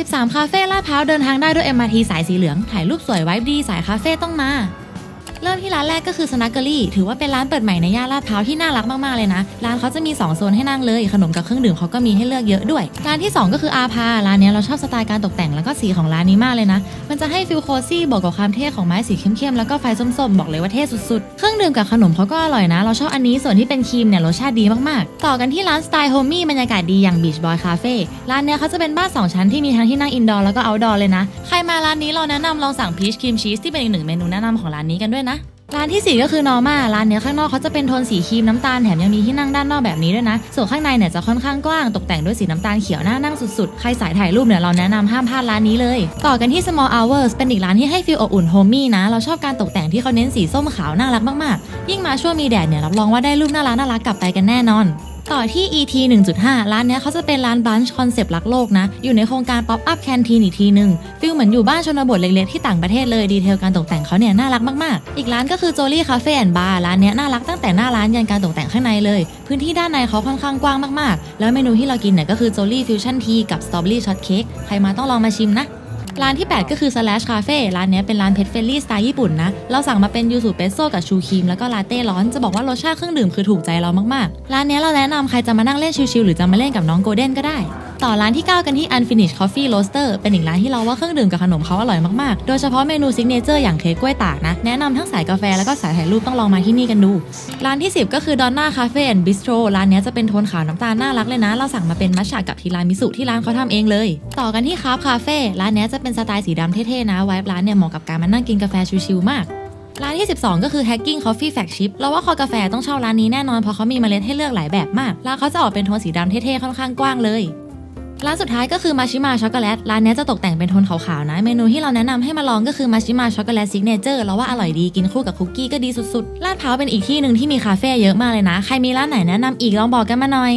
13 คาเฟ่ลาดพร้าวเดินทางได้ด้วย MRT สายสีเหลือง ถ่ายรูปสวยไว้ดีสายคาเฟ่ต้องมา เริ่มที่ร้านแรกก็คือสนักเกอรี่ถือว่าเป็นร้านเปิดใหม่ในย่านลาดพร้าวที่น่ารักมากๆเลยนะ ร้านเขาจะมี 2 โซนให้นั่งเลย ขนมกับเครื่องดื่มเขาก็มีให้เลือกเยอะด้วย ร้านที่ 2 ก็คืออาพาร้านนี้เราชอบสไตล์การตกแต่งแล้วก็สีของร้านนี้มากเลยนะ มันจะให้ฟิลโคซี่บอกกับความเท่ของไม้สีเข้มๆแล้วก็ไฟส้มๆ บอกเลยว่าเท่สุดๆ เครื่องดื่มกับขนมเขาก็อร่อยนะ เราชอบอันนี้ส่วนที่เป็นครีมเนี่ยรสชาติดีมากๆ ต่อกันที่ร้านสไตล์โฮมี่บรรยากาศดีอย่าง Beach Boy Cafe ร้านเนี้ยเขาจะเป็นบ้านสองชั้นที่มีทั้งที่นั่งอินดอร์แล้วก็เอาท์ดอร์เลยนะใครมาร้านนี้เราแนะนำลองสั่งพีชครีมชีสที่เป็นอีกหนึ่งเมนูแนะนำของร้านนี้กันด้วยนะ ร้านที่ 4 ก็คือนอร์มาร้านเนี้ยข้างนอกเขาจะเป็นโทนสีครีมน้ำตาลแถมยังมีที่นั่งด้านนอกแบบนี้ด้วยนะ ส่วนข้างในเนี่ยจะค่อนข้างกว้างตกแต่งด้วยสีน้ำตาลเขียวน่านั่งสุดๆ ใครสายถ่ายรูปเนี่ยเราแนะนำห้ามพลาดร้านนี้เลย ต่อกันที่ Small Hours เป็นอีกร้านที่ให้ฟีลอบอุ่นโฮมมี่นะ เราชอบการตกแต่งที่เขาเน้นสีส้มขาวน่ารักมากๆ ยิ่งมาช่วงมีแดดเนี่ยรับรองว่าได้รูปน่ารักน่ารักกลับไปกันแน่นอน ต่อที่ ET 1.5 ร้านเนี้ยเขาจะเป็นร้านบรันช์คอนเซปต์รักโลกนะ อยู่ในโครงการ Pop Up Canteen อีกทีหนึ่งฟิลเหมือนอยู่บ้านชนบทเล็กๆ ที่ต่างประเทศเลย ดีเทลการตกแต่งเขาเนี่ยน่ารักมากๆ อีกร้านก็คือ Jolly Cafe and Bar ร้านเนี้ยน่ารักตั้งแต่หน้าร้านยันการตกแต่งข้างในเลย พื้นที่ด้านในเขาค่อนข้างกว้างมากๆ แล้วเมนูที่เรากินเนี่ยก็คือ Jolly Fusion Tea กับ Strawberry Shortcake ใครมาต้องลองมาชิมนะ ร้านที่ 8 ก็คือ Slash Cafe ร้านเนี้ยเป็นร้านเพ t เฟ l ลี่สไตล์ญี่ปุ่นนะ เราสั่งมาเป็นยูสุเปโซ่กับชูครีมแล้วก็ลาเต้ร้อน จะบอกว่ารสชาติเครื่องดื่มคือถูกใจเรามากๆ ร้านเนี้ยเราแนะนำใครจะมานั่งเล่นชิลๆหรือจะมาเล่นกับน้องโกลเด้นก็ได้ ต่อร้านที่ 9 กันที่ Unfinished Coffee Roaster เป็นอีกร้านที่เราว่าเครื่องดื่มกับขนมเขาอร่อยมาก ๆ โดยเฉพาะเมนูซิกเนเจอร์อย่างเค้กกล้วยตากนะ แนะนำทั้งสายกาแฟแล้วก็สายถ่ายรูปต้องลองมาที่นี่กันดู ร้านที่ 10 ก็คือ Donna Cafe and Bistro ร้านนี้จะเป็นโทนขาวน้ำตาลน่ารักเลยนะ เราสั่งมาเป็นมัชฉะกับทีรามิสุที่ร้านเขาทำเองเลย ต่อกันที่คาร์ฟคาเฟ่ร้านนี้จะเป็นสไตล์สีดำเท่ ๆ นะ ไวบ์ร้านเนี่ยเหมาะกับการมานั่งกินกาแฟชิลๆมากร้านที่ 12 ก็คือ Hacking Coffee Flagship เราว่าคอกาแฟต้องเช่าร้านนี้แน่นอนเพราะเขามีเมล็ดให้เลือกหลายแบบมากร้านเขาจะออกเป็นโทนสีดำเท่ๆ ค่อนข้างกว้างเลย ร้านสุดท้ายก็คือมาชิมาช็อกโกแลตร้านนี้จะตกแต่งเป็นโทนขาวๆนะ เมนูที่เราแนะนำให้มาลองก็คือมาชิมาช็อกโกแลตซิกเนเจอร์เราว่าอร่อยดีกินคู่กับคุกกี้ก็ดีสุดๆลาดพร้าวเป็นอีกที่หนึ่งที่มีคาเฟ่เยอะมากเลยนะ ใครมีร้านไหนแนะนำอีกลองบอกกันมาหน่อย